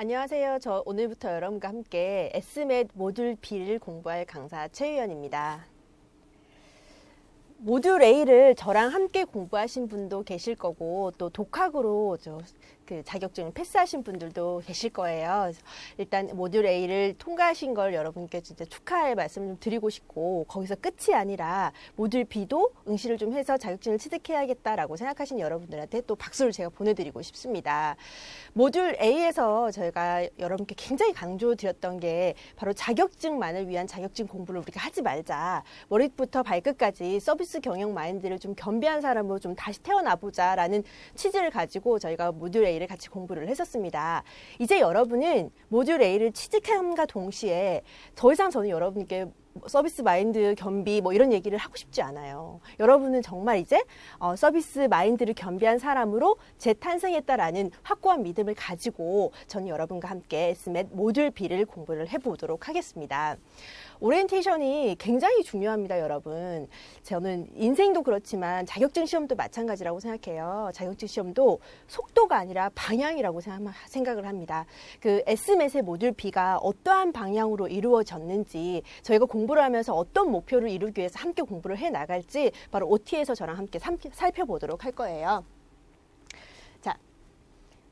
안녕하세요. 저 오늘부터 여러분과 함께 S맷 모듈 B를 공부할 강사 최유연입니다. 모듈 A를 저랑 함께 공부하신 분도 계실 거고 또 독학으로 저 그 자격증을 패스하신 분들도 계실 거예요. 일단 모듈 A를 통과하신 걸 여러분께 진짜 축하의 말씀을 좀 드리고 싶고 거기서 끝이 아니라 모듈 B도 응시를 좀 해서 자격증을 취득해야겠다라고 생각하신 여러분들한테 또 박수를 제가 보내드리고 싶습니다. 모듈 A에서 저희가 여러분께 굉장히 강조드렸던 게 바로 자격증만을 위한 자격증 공부를 우리가 하지 말자. 머리부터 발끝까지 서비스 경영 마인드를 좀 겸비한 사람으로 좀 다시 태어나보자라는 취지를 가지고 저희가 모듈 A 를 같이 공부를 했었습니다. 이제 여러분은 모듈 A를 취직함과 동시에 더 이상 저는 여러분께 서비스 마인드 겸비 뭐 이런 얘기를 하고 싶지 않아요. 여러분은 정말 이제 어, 서비스 마인드를 겸비한 사람으로 재탄생했다라는 확고한 믿음을 가지고 전 여러분과 함께 스맷 모듈 B를 공부를 해보도록 하겠습니다. 오리엔테이션이 굉장히 중요합니다, 여러분. 저는 인생도 그렇지만 자격증 시험도 마찬가지라고 생각해요. 자격증 시험도 속도가 아니라 방향이라고 생각을 합니다. 그 S맷의 모듈 B가 어떠한 방향으로 이루어졌는지 저희가 공부 를 하면서 어떤 목표를 이루기 위해서 함께 공부를 해 나갈지 바로 OT에서 저랑 함께 살펴보도록 할 거예요.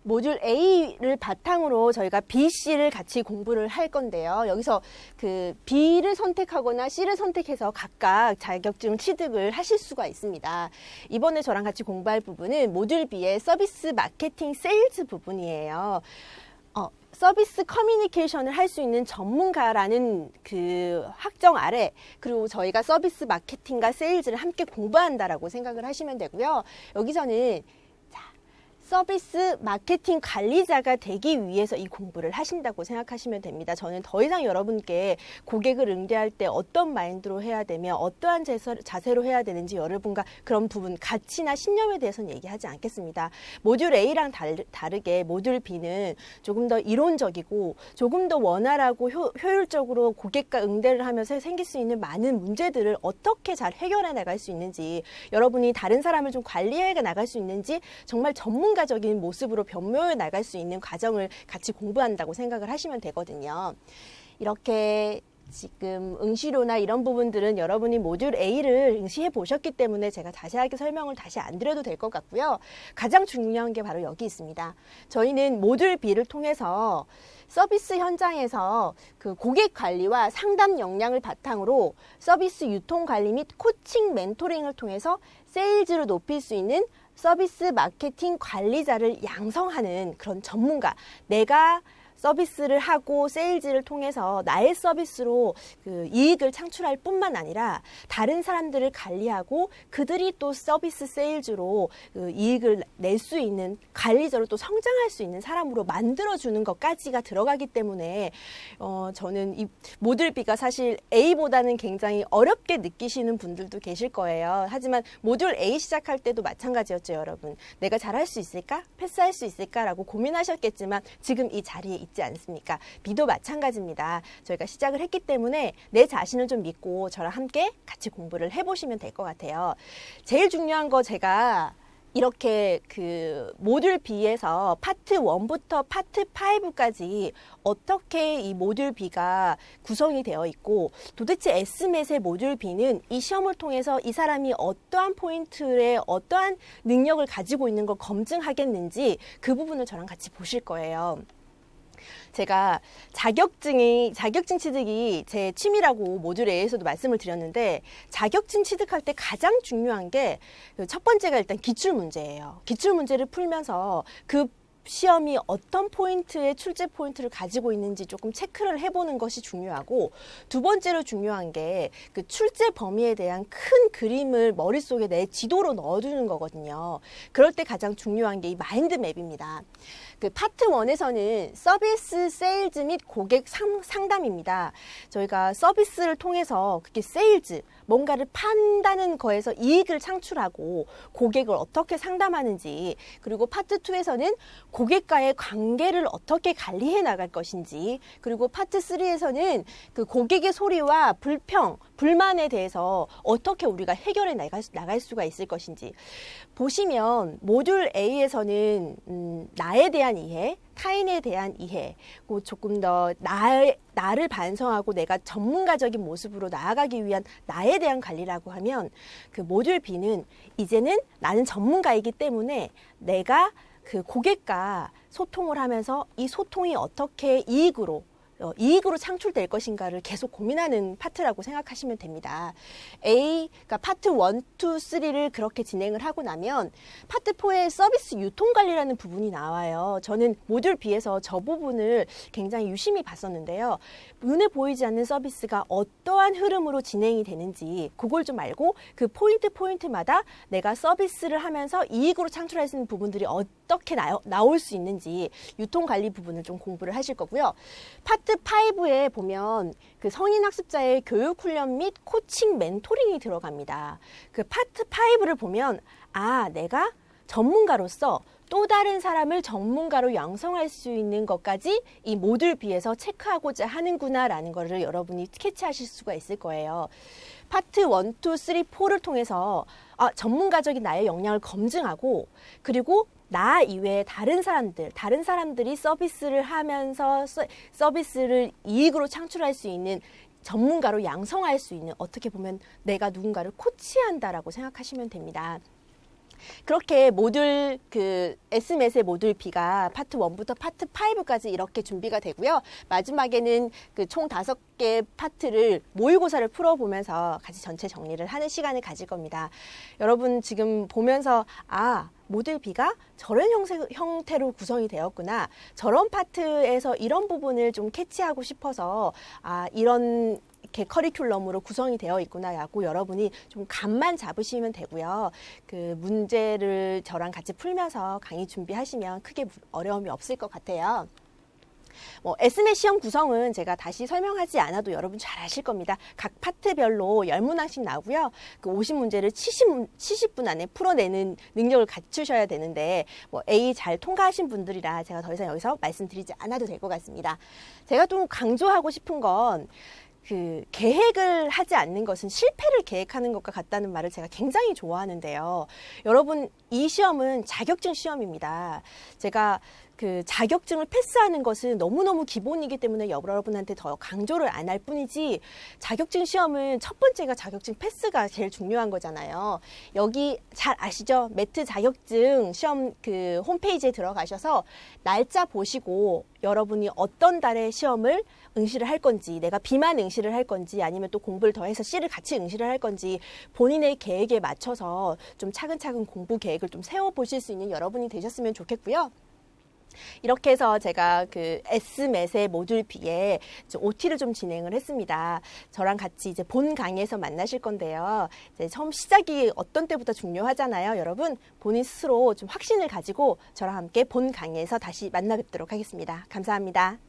모듈 A를 바탕으로 저희가 B, C를 같이 공부를 할 건데요. 여기서 그 B를 선택하거나 C를 선택해서 각각 자격증 취득을 하실 수가 있습니다. 이번에 저랑 같이 공부할 부분은 모듈 B의 서비스 마케팅 세일즈 부분이에요. 어, 서비스 커뮤니케이션을 할 수 있는 전문가라는 그 확정 아래 그리고 저희가 서비스 마케팅과 세일즈를 함께 공부한다라고 생각을 하시면 되고요. 여기서는 서비스 마케팅 관리자가 되기 위해서 이 공부를 하신다고 생각하시면 됩니다. 저는 더 이상 여러분께 고객을 응대할 때 어떤 마인드로 해야 되며 어떠한 자세로 해야 되는지 여러분과 그런 부분 가치나 신념에 대해서는 얘기하지 않겠습니다. 모듈 A랑 다르게 모듈 B는 조금 더 이론적이고 조금 더 원활하고 효, 효율적으로 고객과 응대를 하면서 생길 수 있는 많은 문제들을 어떻게 잘 해결해 나갈 수 있는지 여러분이 다른 사람을 좀 관리해 나갈 수 있는지 정말 전문 전문가적인 모습으로 변모해 나갈 수 있는 과정을 같이 공부한다고 생각을 하시면 되거든요. 이렇게 지금 응시료나 이런 부분들은 여러분이 모듈 A를 응시해 보셨기 때문에 제가 자세하게 설명을 다시 안 드려도 될 것 같고요. 가장 중요한 게 바로 여기 있습니다. 저희는 모듈 B를 통해서 서비스 현장에서 그 고객 관리와 상담 역량을 바탕으로 서비스 유통 관리 및 코칭 멘토링을 통해서 세일즈를 높일 수 있는 서비스 마케팅 관리자를 양성하는 그런 전문가. 내가 서비스를 하고 세일즈를 통해서 나의 서비스로 그 이익을 창출할 뿐만 아니라 다른 사람들을 관리하고 그들이 또 서비스 세일즈로 그 이익을 낼 수 있는 관리자로 또 성장할 수 있는 사람으로 만들어주는 것까지가 들어가기 때문에 어, 저는 이 모듈비가 사실 A보다는 굉장히 어렵게 느끼시는 분들도 계실 거예요. 하지만 모듈 A 시작할 때도 마찬가지였죠, 여러분. 내가 잘할 수 있을까? 패스할 수 있을까라고 고민하셨겠지만 지금 이 자리에 있지 않습니까? 비도 마찬가지입니다. 저희가 시작을 했기 때문에 내 자신을 좀 믿고 저랑 함께 같이 공부를 해보시면 될 것 같아요. 제일 중요한 거 제가 이렇게 그 모듈 B에서 파트 1부터 파트 5까지 어떻게 이 모듈 B가 구성이 되어 있고 도대체 S맷의 모듈 B는 이 시험을 통해서 이 사람이 어떠한 포인트에 어떠한 능력을 가지고 있는 걸 검증하겠는지 그 부분을 저랑 같이 보실 거예요. 제가 자격증이 자격증 취득이 제 취미라고 모듈 A에서도 말씀을 드렸는데 자격증 취득할 때 가장 중요한 게 첫 번째가 일단 기출 문제예요. 기출 문제를 풀면서 그 시험이 어떤 포인트의 출제 포인트를 가지고 있는지 조금 체크를 해보는 것이 중요하고 두 번째로 중요한 게 그 출제 범위에 대한 큰 그림을 머릿속에 내 지도로 넣어두는 거거든요. 그럴 때 가장 중요한 게 이 마인드맵입니다. 그 파트 원에서는 서비스 세일즈 및 고객 상, 상담입니다. 저희가 서비스를 통해서 그게 세일즈, 뭔가를 판다는 거에서 이익을 창출하고 고객을 어떻게 상담하는지 그리고 파트 2에서는 고객과의 관계를 어떻게 관리해 나갈 것인지 그리고 파트 3에서는 그 고객의 소리와 불평, 불만에 대해서 어떻게 우리가 해결해 나갈, 수- 나갈 수가 있을 것인지. 보시면 모듈 A에서는 음, 나에 대한 이해, 타인에 대한 이해, 그 조금 더 나, 나를 반성하고 내가 전문가적인 모습으로 나아가기 위한 나에 대한 관리라고 하면 그 모듈 B는 이제는 나는 전문가이기 때문에 내가 그 고객과 소통을 하면서 이 소통이 어떻게 이익으로 어, 이익으로 창출될 것인가를 계속 고민하는 파트라고 생각하시면 됩니다. A, 그러니까 파트 1, 2, 3를 그렇게 진행을 하고 나면 파트 4의 서비스 유통 관리라는 부분이 나와요. 저는 모듈 B에서 저 부분을 굉장히 유심히 봤었는데요. 눈에 보이지 않는 서비스가 어떠한 흐름으로 진행이 되는지 그걸 좀 알고 그 포인트 포인트마다 내가 서비스를 하면서 이익으로 창출할 수 있는 부분들이 어떻게 나, 나올 수 있는지 유통 관리 부분을 좀 공부를 하실 거고요. 파트 5에 보면 그 성인 학습자의 교육 훈련 및 코칭 멘토링이 들어갑니다. 그 파트 5를 보면 아, 내가 전문가로서 또 다른 사람을 전문가로 양성할 수 있는 것까지 이 모듈 B에서 체크하고자 하는구나라는 것을 여러분이 캐치하실 수가 있을 거예요. 파트 1, 2, 3, 4를 통해서 아, 전문가적인 나의 역량을 검증하고 그리고 나 이외에 다른 사람들, 다른 사람들이 서비스를 하면서 서, 서비스를 이익으로 창출할 수 있는 전문가로 양성할 수 있는 어떻게 보면 내가 누군가를 코치한다라고 생각하시면 됩니다. 그렇게 모듈 그 SMS의 모듈 B가 파트 1부터 파트 5까지 이렇게 준비가 되고요. 마지막에는 그 총 다섯 개 파트를 모의고사를 풀어보면서 같이 전체 정리를 하는 시간을 가질 겁니다. 여러분 지금 보면서 아 모듈 B가 저런 형태, 형태로 구성이 되었구나. 저런 파트에서 이런 부분을 좀 캐치하고 싶어서 아 이런 이렇게 커리큘럼으로 구성이 되어 있구나라고 여러분이 좀 감만 잡으시면 되고요. 그 문제를 저랑 같이 풀면서 강의 준비하시면 크게 어려움이 없을 것 같아요. 뭐 SM의 시험 구성은 제가 다시 설명하지 않아도 여러분 잘 아실 겁니다. 각 파트별로 10문항씩 나오고요. 그 50문제를 70, 70분 안에 풀어내는 능력을 갖추셔야 되는데 뭐 A 잘 통과하신 분들이라 제가 더 이상 여기서 말씀드리지 않아도 될 것 같습니다. 제가 좀 강조하고 싶은 건 그 계획을 하지 않는 것은 실패를 계획하는 것과 같다는 말을 제가 굉장히 좋아하는데요. 여러분 이 시험은 자격증 시험입니다. 제가 그 자격증을 패스하는 것은 너무너무 기본이기 때문에 여러분한테 더 강조를 안 할 뿐이지 자격증 시험은 첫 번째가 자격증 패스가 제일 중요한 거잖아요. 여기 잘 아시죠? 매트 자격증 시험 그 홈페이지에 들어가셔서 날짜 보시고 여러분이 어떤 달에 시험을 응시를 할 건지 내가 B만 응시를 할 건지 아니면 또 공부를 더해서 C를 같이 응시를 할 건지 본인의 계획에 맞춰서 좀 차근차근 공부 계획을 좀 세워 보실 수 있는 여러분이 되셨으면 좋겠고요. 이렇게 해서 제가 그 S맷의 모듈 B에 OT를 좀 진행을 했습니다. 저랑 같이 이제 본 강의에서 만나실 건데요. 이제 처음 시작이 어떤 때보다 중요하잖아요. 여러분, 본인 스스로 좀 확신을 가지고 저랑 함께 본 강의에서 다시 만나 뵙도록 하겠습니다. 감사합니다.